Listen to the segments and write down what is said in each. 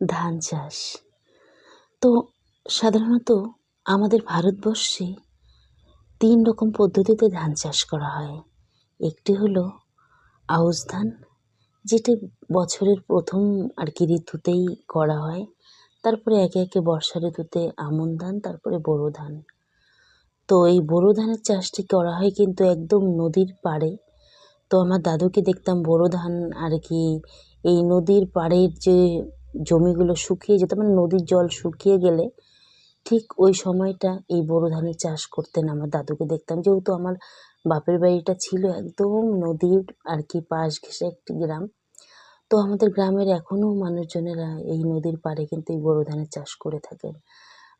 ধান চাষ। তো সাধারণত আমাদের ভারতবর্ষে তিন রকম পদ্ধতিতে ধান চাষ করা হয়। একটি হলো আউশ ধান, যেটি বছরের প্রথম আর কি ঋতুতেই করা হয়। তারপরে একে একে বর্ষা ঋতুতে আমন ধান, তারপরে বোরো ধান। তো এই বোরো ধানের চাষটি করা হয় কিন্তু একদম নদীর পাড়ে। তো আমার দাদুকে দেখতাম বোরো ধান আর কি এই নদীর পাড়ের যে জমিগুলো শুকিয়ে যেত মানে নদীর জল শুকিয়ে গেলে ঠিক ওই সময়টা এই বোরো ধানের চাষ করতেন আমার দাদুকে দেখতাম। যেহেতু আমার বাপের বাড়িটা ছিল একদম নদীর আর কি পাশ ঘেঁষে একটি গ্রাম, তো আমাদের গ্রামের এখনও মানুষজনেরা এই নদীর পাড়ে কিন্তু এই বোরো ধানের চাষ করে থাকেন।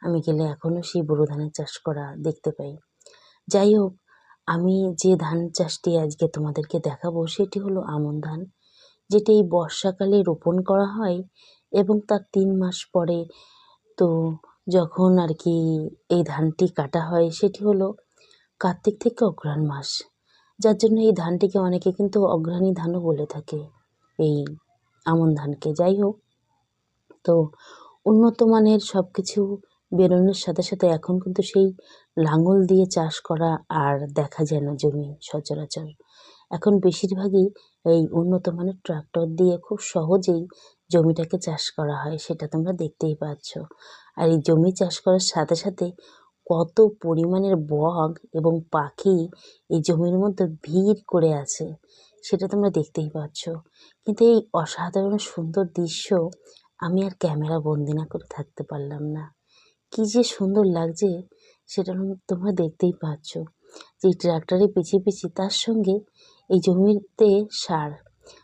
আমি গেলে এখনও সেই বোরো ধানের চাষ করা দেখতে পাই। যাই হোক, আমি যে ধান চাষটি আজকে তোমাদেরকে দেখাবো সেটি হলো আমন ধান, যেটি এই বর্ষাকালে রোপণ করা হয় এবং তার তিন মাস পরে তো যখন আর কি এই ধানটি কাটা হয়, সেটি হলো কার্তিক থেকে অগ্রহায়ণ মাস। যার জন্য এই ধানটিকে অনেকে কিন্তু অগ্রহায়ণী ধানও বলে থাকে, এই আমন ধানকে। যাই হোক, তো উন্নত মানের সব কিছু বেরোনোর সাথে সাথে এখন কিন্তু সেই লাঙল দিয়ে চাষ করা আর দেখা যায় না জমি সচরাচর। এখন বেশিরভাগই এই উন্নত মানের ট্রাক্টর দিয়ে খুব সহজেই জমিটাকে চাষ করা হয়, সেটা তোমরা দেখতেই পাচ্ছ। আর এই জমি চাষ করার সাথে সাথে কত পরিমাণের বক এবং পাখি এই জমির মধ্যে ভিড় করে আছে, সেটা তোমরা দেখতেই পাচ্ছ। কিন্তু এই অসাধারণ সুন্দর দৃশ্য আমি আর ক্যামেরা বন্দি না করে থাকতে পারলাম না। কী যে সুন্দর লাগছে সেটা তোমরা দেখতেই পাচ্ছ। যে ট্রাক্টরে পিছিয়ে পিছিয়ে তার সঙ্গে এই জমিতে সার।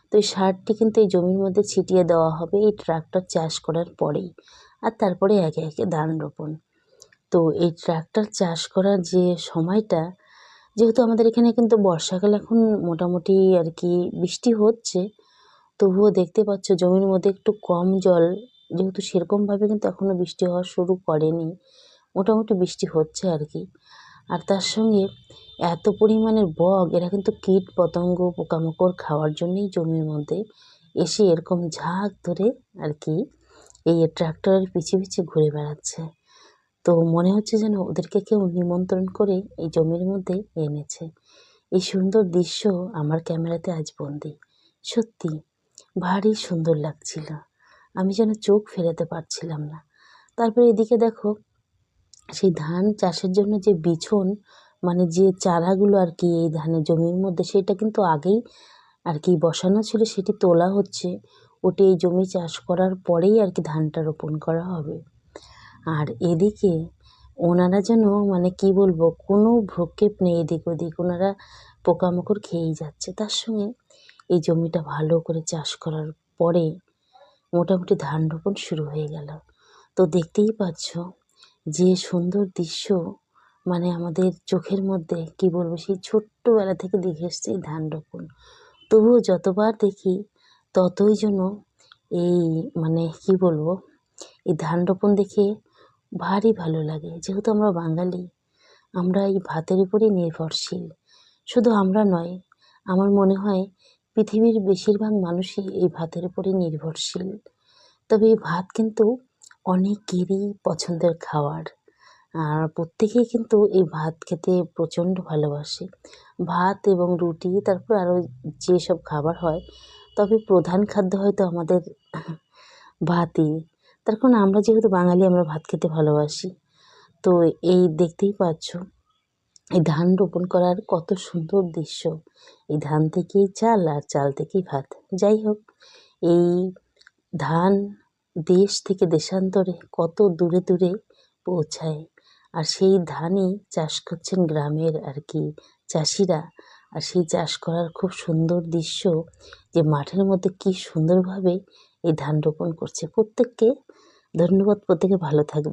তো এই সারটি কিন্তু এই জমির মধ্যে ছিটিয়ে দেওয়া হবে এই ট্রাক্টর চাষ করার পরেই। আর তারপরে একে একে ধান রোপণ। তো এই ট্রাক্টর চাষ করার যে সময়টা, যেহেতু আমাদের এখানে কিন্তু বর্ষাকাল এখন মোটামুটি আর কি বৃষ্টি হচ্ছে, তবুও দেখতে পাচ্ছ জমির মধ্যে একটু কম জল, যেহেতু সেরকমভাবে কিন্তু এখনও বৃষ্টি হওয়া শুরু করেনি, মোটামুটি বৃষ্টি হচ্ছে আর কি। আর তার সঙ্গে এত পরিমাণের বক, এরা কিন্তু কীট পতঙ্গ, পোকামাকড় খাওয়ার জন্যই জমির মধ্যে এসে এরকম ঝাঁক ধরে আর কি এই ট্রাক্টরের পিছিয়ে পিছিয়ে ঘুরে বেড়াচ্ছে। তো মনে হচ্ছে যেন ওদেরকে কেউ নিমন্ত্রণ করে এই জমির মধ্যে এনেছে। এই সুন্দর দৃশ্য আমার ক্যামেরাতে আজ বন্দি। সত্যি, ভারী সুন্দর লাগছিল। আমি যেন চোখ ফেরাতে পারছিলাম না। তারপরে এদিকে দেখো সেই ধান চাষের জন্য যে বিছন মানে যে চারাগুলো আর কি এই ধানের জমির মধ্যে, সেটা কিন্তু আগেই আর কি বসানো ছিল, সেটি তোলা হচ্ছে। ওটি এই জমি চাষ করার পরেই আর কি ধানটা রোপণ করা হবে। আর এদিকে ওনারা যেন মানে কি বলব, কোনো ভ্রক্ষেপ নেই এদিক ওদিক, ওনারা পোকামাকড় খেয়েই যাচ্ছে। তার সঙ্গে এই জমিটা ভালো করে চাষ করার পরে মোটামুটি ধান রোপণ শুরু হয়ে গেল। তো দেখতেই পাচ্ছ যে সুন্দর দৃশ্য মানে আমাদের চোখের মধ্যে, কি বলব, সেই ছোট্টবেলা থেকে দেখে এসছি ধান রোপণ তবুও যতবার দেখি, ততই যেন এই মানে কি বলব, এই ধান রোপণ দেখে ভারী ভালো লাগে। যেহেতু আমরা বাঙালি, আমরা এই ভাতের উপরই নির্ভরশীল। শুধু আমরা নয়, আমার মনে হয় পৃথিবীর বেশিরভাগ মানুষই এই ভাতের উপরই নির্ভরশীল। তবে এই ভাত কিন্তু অনেকেরই পছন্দের খাবার। আর প্রত্যেকেই কিন্তু এই ভাত খেতে প্রচণ্ড ভালোবাসে। ভাত এবং রুটি, তারপর আরও যেসব খাবার হয়, তবে প্রধান খাদ্য হয়তো আমাদের ভাতই। তার কারণ আমরা যেহেতু বাঙালি, আমরা ভাত খেতে ভালোবাসি। তো এই দেখতেই পাচ্ছ, এই ধান রোপণ করার কত সুন্দর দৃশ্য। এই ধান থেকেই চাল আর চাল থেকেই ভাত। যাই হোক, এই ধান দেশ থেকে দেশান্তরে কত দূরে দূরে পৌঁছায়। আর সেই ধানই চাষ করছেন গ্রামের আর কি চাষিরা। আর সেই চাষ করার খুব সুন্দর দৃশ্য যে মাঠের মধ্যে কি সুন্দরভাবে এই ধান রোপণ করছে। প্রত্যেককে ধন্যবাদ, প্রত্যেকে ভালো থাকবে